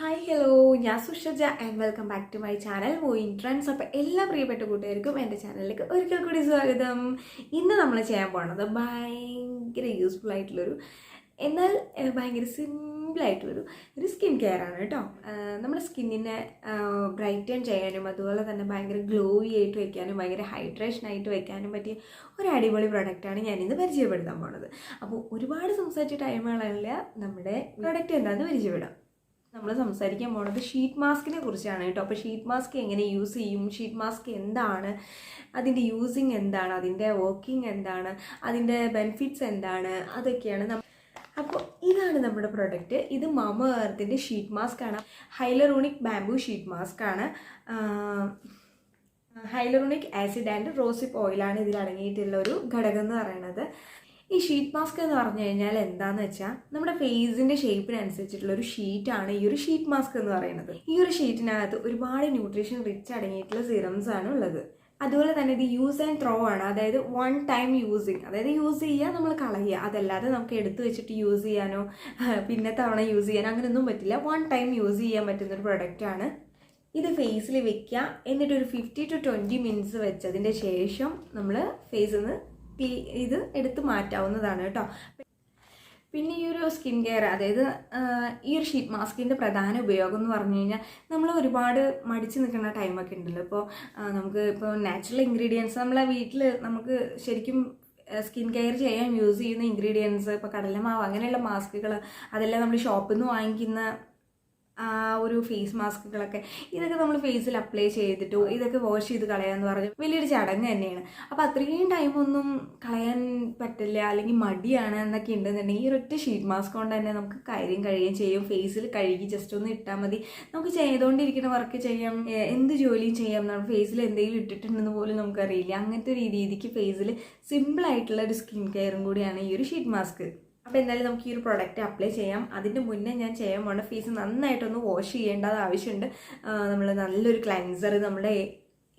Hi hello ഞാൻ Sushaja and welcome back to my channel moving entrance അപ്പോൾ എല്ലാ പ്രിയപ്പെട്ട കൂട്ടുകാർക്കും എന്റെ ചാനലിലേക്ക് ഒരിക്കൽ കൂടി സ്വാഗതം. ഇന്ന് നമ്മൾ ചെയ്യാൻ പോകുന്നത് ഭയങ്കര യൂസ്ഫുൾ ആയിട്ടുള്ളൊരു എന്നാൽ ഭയങ്കര സിമ്പിളായിട്ടുള്ളൊരു ഒരു സ്കിൻ കെയർ ആണ് കേട്ടോ. നമ്മുടെ സ്കിന്നിനെ ബ്രൈറ്റൺ ചെയ്യാനും അതുപോലെ തന്നെ ഭയങ്കര ഗ്ലോയി ആയിട്ട് വയ്ക്കാനും ഭയങ്കര ഹൈഡ്രേഷൻ ആയിട്ട് വയ്ക്കാനും പറ്റിയ ഒരു അടിപൊളി പ്രൊഡക്റ്റാണ് ഞാനിന്ന് പരിചയപ്പെടുത്താൻ പോണത്. അപ്പോൾ ഒരുപാട് സംസാരിച്ച ടൈമുകളല്ല നമ്മുടെ പ്രൊഡക്റ്റ് എന്താണെന്ന് പരിചയപ്പെടാം. നമ്മൾ സംസാരിക്കാൻ പോകുന്നത് ഷീറ്റ് മാസ്കിനെ കുറിച്ചാണ് കേട്ടോ. അപ്പോൾ ഷീറ്റ് മാസ്ക് എങ്ങനെ യൂസ് ചെയ്യും? ഷീറ്റ് മാസ്ക് എന്താണ്? അതിന്റെ യൂസിങ് എന്താണ്? അതിന്റെ വർക്കിംഗ് എന്താണ്? അതിന്റെ ബെനിഫിറ്റ്സ് എന്താണ്? അതൊക്കെയാണ് നമ്മൾ അപ്പോൾ ഇതാണ് നമ്മുടെ പ്രൊഡക്റ്റ് ഇത് മാമ എർത്തിന്റെ ഷീറ്റ് മാസ്ക് ആണ്. ഹൈലറോണിക് ബാംബു ഷീറ്റ് മാസ്ക് ആണ്. ഹൈലറോണിക് ആസിഡ് ആൻഡ് റോസിപ്പ് ഓയിലാണ് ഇതിൽ അടങ്ങിയിട്ടുള്ള ഒരു ഘടകം എന്ന് പറയുന്നത്. ഈ ഷീറ്റ് മാസ്ക് എന്ന് പറഞ്ഞു കഴിഞ്ഞാൽ എന്താണെന്ന് വെച്ചാൽ നമ്മുടെ ഫേസിന്റെ ഷേപ്പിനനുസരിച്ചിട്ടുള്ള ഒരു ഷീറ്റാണ് ഈ ഒരു ഷീറ്റ് മാസ്ക് എന്ന് പറയുന്നത്. ഈ ഒരു ഷീറ്റിനകത്ത് ഒരുപാട് ന്യൂട്രീഷൻ റിച്ച് അടങ്ങിയിട്ടുള്ള സിറംസ് ആണ് ഉള്ളത്. അതുപോലെ തന്നെ ഇത് യൂസ് ആൻഡ് ത്രോ ആണ്. അതായത് വൺ ടൈം യൂസിങ് അതായത് യൂസ് ചെയ്യുക നമ്മൾ കളയുക അതല്ലാതെ നമുക്ക് എടുത്തു വെച്ചിട്ട് യൂസ് ചെയ്യാനോ പിന്നെ തവണ യൂസ് ചെയ്യാനോ അങ്ങനെയൊന്നും പറ്റില്ല. വൺ ടൈം യൂസ് ചെയ്യാൻ പറ്റുന്ന ഒരു പ്രൊഡക്റ്റാണ് ഇത് ഫേസിൽ വെക്കുക എന്നിട്ട് ഒരു ഫിഫ്റ്റി ടു ട്വന്റി മിനിറ്റ്സ് വെച്ചതിന്റെ ശേഷം നമ്മൾ ഫേസിൽ നിന്ന് ഇത് എടുത്ത് മാറ്റാവുന്നതാണ് കേട്ടോ. പിന്നെ ഈ ഒരു സ്കിൻ കെയർ അതായത് ഈ ഒരു ഷീറ്റ് മാസ്കിന്റെ പ്രധാന ഉപയോഗം എന്ന് പറഞ്ഞു കഴിഞ്ഞാൽ നമ്മൾ ഒരുപാട് മടിച്ച് നിൽക്കുന്ന ടൈമൊക്കെ ഉണ്ടല്ലോ. ഇപ്പോൾ നമുക്ക് ഇപ്പോൾ നാച്ചുറൽ ഇൻഗ്രീഡിയൻസ് നമ്മളെ വീട്ടിൽ നമുക്ക് ശരിക്കും സ്കിൻ കെയർ ചെയ്യാൻ യൂസ് ചെയ്യുന്ന ഇൻഗ്രീഡിയൻസ് ഇപ്പോൾ കടലമാവ് അങ്ങനെയുള്ള മാസ്കുകൾ അതെല്ലാം നമ്മൾ ഷോപ്പിൽ നിന്ന് വാങ്ങിക്കുന്ന ഒരു ഫേസ് മാസ്കുകളൊക്കെ ഇതൊക്കെ നമ്മൾ ഫേസിൽ അപ്ലൈ ചെയ്തിട്ടോ ഇതൊക്കെ വാഷ് ചെയ്ത് കളയാന്ന് പറഞ്ഞു. വലിയൊരു ചടങ്ങ് തന്നെയാണ്. അപ്പോൾ അത്രയും ടൈമൊന്നും കളയാൻ പറ്റില്ല അല്ലെങ്കിൽ മടിയാണ് എന്നൊക്കെ ഉണ്ടെന്നുണ്ടെങ്കിൽ ഈ ഒരൊറ്റ ഷീറ്റ് മാസ്ക് കൊണ്ട് തന്നെ നമുക്ക് കാര്യം കഴിയുകയും ചെയ്യും. ഫേസിൽ കഴുകി ജസ്റ്റ് ഒന്ന് ഇട്ടാൽ മതി. നമുക്ക് ചെയ്തുകൊണ്ടിരിക്കുന്ന വർക്ക് ചെയ്യാം എന്ത് ജോലിയും ചെയ്യാം. നമ്മൾ ഫേസിൽ എന്തെങ്കിലും ഇട്ടിട്ടുണ്ടെന്ന് പോലും നമുക്കറിയില്ല. അങ്ങനത്തെ ഒരു രീതിക്ക് ഫേസിൽ സിമ്പിളായിട്ടുള്ള ഒരു സ്കിൻ കെയറും കൂടിയാണ് ഈ ഒരു ഷീറ്റ് മാസ്ക് അപ്പോൾ എന്തായാലും നമുക്ക് ഈ ഒരു പ്രൊഡക്റ്റ് അപ്ലൈ ചെയ്യാം. അതിന് മുന്നേ ഞാൻ ചെയ്യാൻ പോണ ഫേസ് നന്നായിട്ടൊന്ന് വാഷ് ചെയ്യേണ്ടത് ആവശ്യമുണ്ട്. നമ്മൾ നല്ലൊരു ക്ലെൻസർ നമ്മുടെ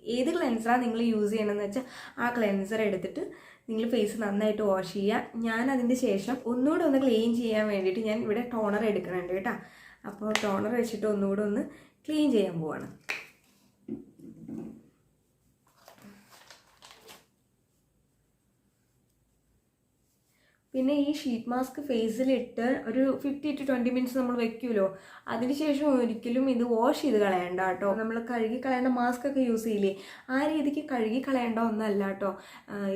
ഏത് ക്ലെൻസറാണ് നിങ്ങൾ യൂസ് ചെയ്യണമെന്ന് വെച്ചാൽ ആ ക്ലെൻസർ എടുത്തിട്ട് നിങ്ങൾ ഫേസ് നന്നായിട്ട് വാഷ് ചെയ്യുക ഞാൻ അതിന്റെ ശേഷം ഒന്നുകൂടെ ഒന്ന് ക്ലീൻ ചെയ്യാൻ വേണ്ടിയിട്ട് ഞാൻ ഇവിടെ ടോണർ എടുക്കുന്നുണ്ട് കേട്ടോ. അപ്പോൾ ടോണർ വെച്ചിട്ട് ഒന്നുകൂടെ ഒന്ന് ക്ലീൻ ചെയ്യാൻ പോവാണ്. പിന്നെ ഈ ഷീറ്റ് മാസ്ക് ഫേസിലിട്ട് ഒരു ഫിഫ്റ്റി ടു ട്വന്റി മിനിറ്റ്സ് നമ്മൾ വെക്കുമല്ലോ അതിനുശേഷം ഒരിക്കലും ഇത് വാഷ് ചെയ്ത് കളയണ്ട കേട്ടോ. നമ്മൾ കഴുകി കളയേണ്ട മാസ്ക് ഒക്കെ യൂസ് ചെയ്യില്ലേ? ആ രീതിക്ക് കഴുകി കളയേണ്ട ഒന്നല്ല കേട്ടോ.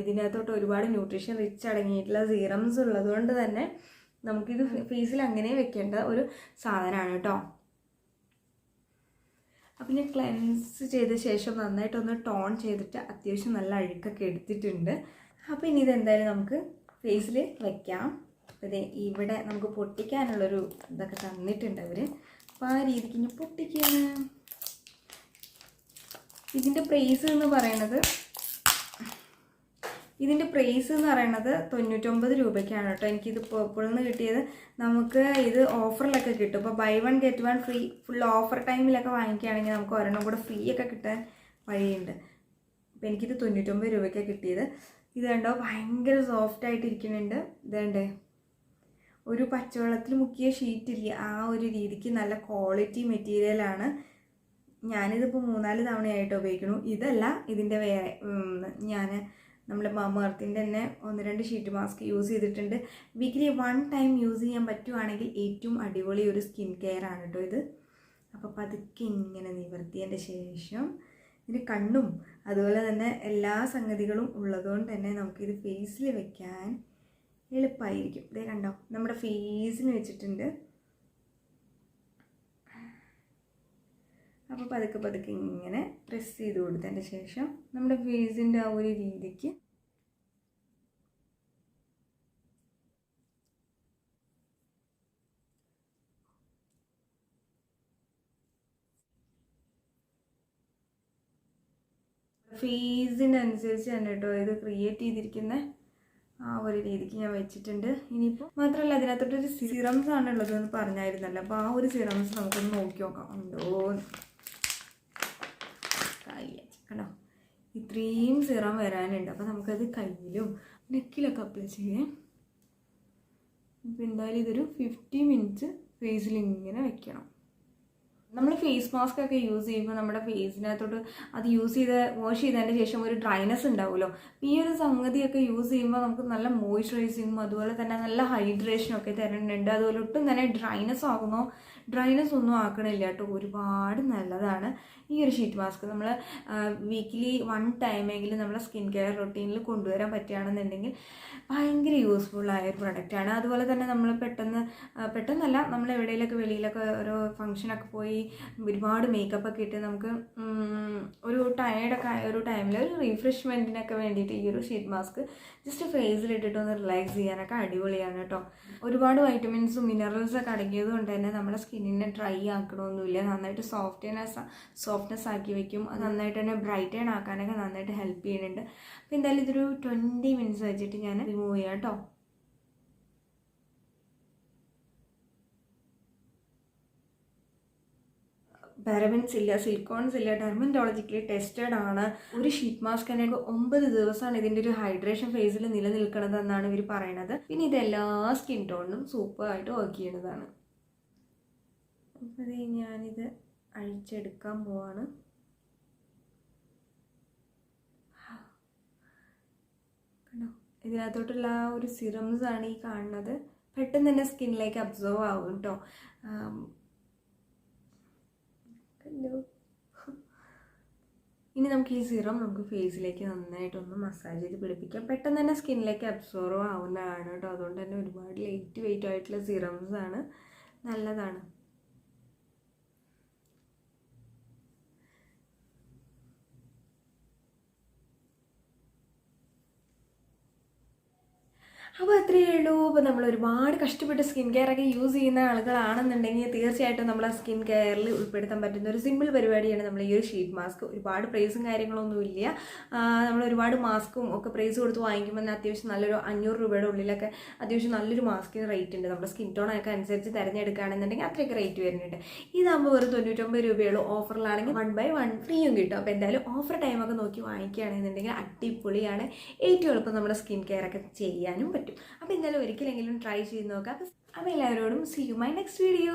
ഇതിനകത്തോട്ട് ഒരുപാട് ന്യൂട്രീഷൻ റിച്ച് അടങ്ങിയിട്ടുള്ള സീറംസ് ഉള്ളതുകൊണ്ട് തന്നെ നമുക്കിത് ഫേസിൽ അങ്ങനെ വെക്കേണ്ട ഒരു സാധനമാണ് കേട്ടോ. അപ്പം ഞാൻ ക്ലെൻസ് ചെയ്ത ശേഷം നന്നായിട്ടൊന്ന് ടോൺ ചെയ്തിട്ട് അത്യാവശ്യം നല്ല അഴുക്കൊക്കെ എടുത്തിട്ടുണ്ട്. അപ്പോൾ ഇനി ഇതെന്തായാലും നമുക്ക് ഫേസിൽ വയ്ക്കാം അപ്പോൾ ഇവിടെ നമുക്ക് പൊട്ടിക്കാനുള്ളൊരു ഇതൊക്കെ തന്നിട്ടുണ്ട് അവർ അപ്പോൾ ആ രീതിക്ക് ഇനി പൊട്ടിക്കുകയാണ് ഇതിന്റെ പ്രൈസ് എന്ന് പറയണത് ഇതിന്റെ പ്രൈസ് എന്ന് പറയണത് തൊണ്ണൂറ്റൊമ്പത് രൂപയ്ക്കാണ് കേട്ടോ. എനിക്കിത് നിന്ന് കിട്ടിയത്. നമുക്ക് ഇത് ഓഫറിലൊക്കെ കിട്ടും. ഇപ്പോൾ buy one get one free full offer ടൈമിലൊക്കെ വാങ്ങിക്കുകയാണെങ്കിൽ നമുക്ക് ഒരെണ്ണം കൂടെ ഫ്രീ ഒക്കെ കിട്ടാൻ വഴിയുണ്ട്. അപ്പോൾ എനിക്കിത് തൊണ്ണൂറ്റൊമ്പത് രൂപയ്ക്കാണ് കിട്ടിയത്. ഇത് കണ്ടോ? ഭയങ്കര സോഫ്റ്റ് ആയിട്ട് ഇരിക്കുന്നുണ്ട് ഇതേണ്ടേ ഒരു പച്ചവെള്ളത്തിൽ മുക്കിയ ഷീറ്റില്ല ആ ഒരു രീതിക്ക് നല്ല ക്വാളിറ്റി മെറ്റീരിയലാണ് ഞാനിതിപ്പോൾ മൂന്നാൽ തവണയായിട്ട് ഉപയോഗിക്കുന്നു. ഇതല്ല ഇതിന്റെ വേറെ ഞാൻ നമ്മുടെ മമർത്തിന്റെ തന്നെ ഒന്ന് രണ്ട് ഷീറ്റ് മാസ്ക് യൂസ് ചെയ്തിട്ടുണ്ട്. വീക്കിലി വൺ ടൈം യൂസ് ചെയ്യാൻ പറ്റുവാണെങ്കിൽ ഏറ്റവും അടിപൊളി ഒരു സ്കിൻ കെയർ ആണ് കേട്ടോ ഇത്. അപ്പോൾ പതുക്കെ ഇങ്ങനെ നിവർത്തിയതിന്റെ ശേഷം ഇതിന് കണ്ണും അതുപോലെ തന്നെ എല്ലാ സംഗതികളും ഉള്ളതുകൊണ്ട് തന്നെ നമുക്കിത് ഫേസിൽ വെക്കാൻ എളുപ്പമായിരിക്കും ഇതേ കണ്ടോ? നമ്മുടെ ഫേസിന് വെച്ചിട്ടുണ്ട്. അപ്പോൾ പതുക്കെ പതുക്കെ ഇങ്ങനെ പ്രസ് ചെയ്ത് കൊടുത്തതിന്റെ ശേഷം നമ്മുടെ ഫേസിന്റെ ആ ഒരു രീതിക്ക് തന്നെ കേട്ടോ ഇത് ക്രിയേറ്റ് ചെയ്തിരിക്കുന്ന ആ ഒരു രീതിക്ക് ഞാൻ വെച്ചിട്ടുണ്ട്. ഇനിയിപ്പോൾ മാത്രമല്ല അതിനകത്തോട്ടൊരു സിറംസ് ആണ് ഉള്ളതെന്ന് പറഞ്ഞായിരുന്നല്ലോ. അപ്പോൾ ആ ഒരു സിറംസ് നമുക്കൊന്ന് നോക്കി നോക്കാം. ഉണ്ടോ കണ്ടോ? ഇത്രയും സിറം വരാനുണ്ട്. അപ്പോൾ നമുക്കത് കയ്യിലും നെക്കിലൊക്കെ അപ്ലൈ ചെയ്യാം. അപ്പോൾ എന്തായാലും ഇതൊരു ഫിഫ്റ്റി മിനിറ്റ്സ് ഫേസിൽ ഇങ്ങനെ വെക്കണം. നമ്മൾ ഫേസ് മാസ്ക് ഒക്കെ യൂസ് ചെയ്യുമ്പോൾ നമ്മുടെ ഫേസിനകത്തോട്ട് അത് യൂസ് ചെയ്ത് വാഷ് ചെയ്തതിന് ശേഷം ഒരു ഡ്രൈനെസ് ഉണ്ടാവുമല്ലോ. ഈ ഒരു സംഗതിയൊക്കെ യൂസ് ചെയ്യുമ്പോൾ നമുക്ക് നല്ല മോയ്സ്ചറൈസിങ്ങും അതുപോലെ തന്നെ നല്ല ഹൈഡ്രേഷനും ഒക്കെ തരുന്നുണ്ട്. അതുപോലെ ഒട്ടും തന്നെ ഡ്രൈനസ് ആകുന്നോ ഡ്രൈനസ് ഒന്നും ആക്കണില്ല കേട്ടോ. ഒരുപാട് നല്ലതാണ് ഈ ഒരു ഷീറ്റ് മാസ്ക് നമ്മൾ വീക്കിലി വൺ ടൈമെങ്കിലും നമ്മുടെ സ്കിൻ കെയർ റൊട്ടീനിൽ കൊണ്ടുവരാൻ പറ്റുകയാണെന്നുണ്ടെങ്കിൽ ഭയങ്കര യൂസ്ഫുൾ ആയ ഒരു പ്രൊഡക്റ്റാണ് അതുപോലെ തന്നെ നമ്മൾ പെട്ടെന്ന് പെട്ടെന്നല്ല നമ്മൾ എവിടെയെങ്കിലൊക്കെ വെളിയിലൊക്കെ ഓരോ ഫംഗ്ഷനൊക്കെ പോയി ഒരുപാട് മേക്കപ്പ് ഒക്കെ ഇട്ട് നമുക്ക് ഒരു ടയേർഡൊക്കെ ആയ ഒരു ടൈമിൽ ഒരു റീഫ്രഷ്മെന്റിനൊക്കെ വേണ്ടിയിട്ട് ഈ ഒരു ഷീറ്റ് മാസ്ക് ജസ്റ്റ് ഫേസിൽ ഇട്ടിട്ട് ഒന്ന് റിലാക്സ് ചെയ്യാനൊക്കെ അടിപൊളിയാണ് കേട്ടോ ഒരുപാട് വൈറ്റമിൻസും മിനറൽസും ഒക്കെ അടങ്ങിയത് കൊണ്ട് തന്നെ നമ്മുടെ സ്കിന്നിനെ ഡ്രൈ ആക്കണമൊന്നുമില്ല. നന്നായിട്ട് സോഫ്റ്റ്നെസ് സോഫ്റ്റ്നെസ് ആക്കി വെക്കും. അത് നന്നായിട്ട് തന്നെ ബ്രൈറ്റൺ ആക്കാനൊക്കെ നന്നായിട്ട് ഹെൽപ്പ് ചെയ്യുന്നുണ്ട്. അപ്പോൾ എന്തായാലും ഇതൊരു ട്വന്റി മിനിറ്റ്സ് വെച്ചിട്ട് ഞാൻ റിമൂവ് ചെയ്യാം കേട്ടോ പാരബൻസ് ഇല്ല സിലിക്കോൺസ് ഇല്ല ഡെർമന്റോളജിക്കലി ടെസ്റ്റഡ് ആണ്. ഒരു ഷീറ്റ് മാസ്ക് തന്നെ ഒമ്പത് ദിവസമാണ് ഇതിന്റെ ഒരു ഹൈഡ്രേഷൻ ഫേസിൽ നിലനിൽക്കുന്നത് എന്നാണ് ഇവർ പറയുന്നത് പിന്നെ ഇത് എല്ലാ സ്കിൻ ടോണിനും സൂപ്പറായിട്ട് വർക്ക് ചെയ്യുന്നതാണ് അപ്പോൾ ഇത് ഞാനിത് അഴിച്ചെടുക്കാൻ പോവാണ്. കണ്ടോ? ഇതിനകത്തോട്ടുള്ള ആ ഒരു സിറംസ് ആണ് ഈ കാണുന്നത്. പെട്ടെന്ന് തന്നെ സ്കിന്നിലേക്ക് അബ്സോർവ് ആവും കേട്ടോ കണ്ടോ ഇനി നമുക്ക് ഈ സിറം നമുക്ക് ഫേസിലേക്ക് നന്നായിട്ടൊന്ന് മസാജ് ചെയ്ത് പിടിപ്പിക്കാം. പെട്ടെന്ന് തന്നെ സ്കിന്നിലേക്ക് അബ്സോർവ് ആവുന്നതാണ് കേട്ടോ. അതുകൊണ്ട് തന്നെ ഒരുപാട് ലൈറ്റ് വെയിറ്റ് ആയിട്ടുള്ള സിറംസ് ആണ്. നല്ലതാണ്. അപ്പോൾ അത്രയേ ഉള്ളൂ. അപ്പോൾ നമ്മൾ ഒരുപാട് കഷ്ടപ്പെട്ട് സ്കിൻ കെയർ ഒക്കെ യൂസ് ചെയ്യുന്ന ആളുകളാണെന്നുണ്ടെങ്കിൽ തീർച്ചയായിട്ടും നമ്മൾ ആ സ്കിൻ കെയറിൽ ഉൾപ്പെടുത്താൻ പറ്റുന്ന ഒരു സിമ്പിൾ പരിപാടിയാണ് നമ്മൾ ഈ ഒരു ഷീറ്റ് മാസ്ക് ഒരുപാട് പ്രൈസും കാര്യങ്ങളൊന്നും ഇല്ല. നമ്മൾ ഒരുപാട് മാസ്കും ഒക്കെ പ്രൈസ് കൊടുത്ത് വാങ്ങിക്കുമ്പോൾ തന്നെ അത്യാവശ്യം നല്ലൊരു അഞ്ഞൂറ് രൂപയുടെ ഉള്ളിലൊക്കെ അത്യാവശ്യം നല്ലൊരു മാസ്കിന് റേറ്റ് ഉണ്ട്. നമ്മുടെ സ്കിൻ ടോൺ അനുസരിച്ച് തിരഞ്ഞെടുക്കുകയാണെന്നുണ്ടെങ്കിൽ അത്രയൊക്കെ റേറ്റ് വരുന്നുണ്ട്. ഇതാകുമ്പോൾ വെറും തൊണ്ണൂറ്റൊമ്പത് രൂപയുള്ളൂ ഓഫറിലാണെങ്കിൽ വൺ ബൈ വൺ ഫ്രീയും കിട്ടും. അപ്പോൾ എന്തായാലും ഓഫർ ടൈമൊക്കെ നോക്കി വാങ്ങിക്കുകയാണെന്നുണ്ടെങ്കിൽ അടിപൊളിയാണ്. ഏറ്റവും എളുപ്പം നമ്മുടെ സ്കിൻ കെയർ ഒക്കെ ചെയ്യാനും പറ്റും. അപ്പോൾ എന്തായാലും ഒരിക്കലെങ്കിലും ട്രൈ ചെയ്ത് നോക്കാം. അപ്പോൾ എല്ലാവരോടും see you my next video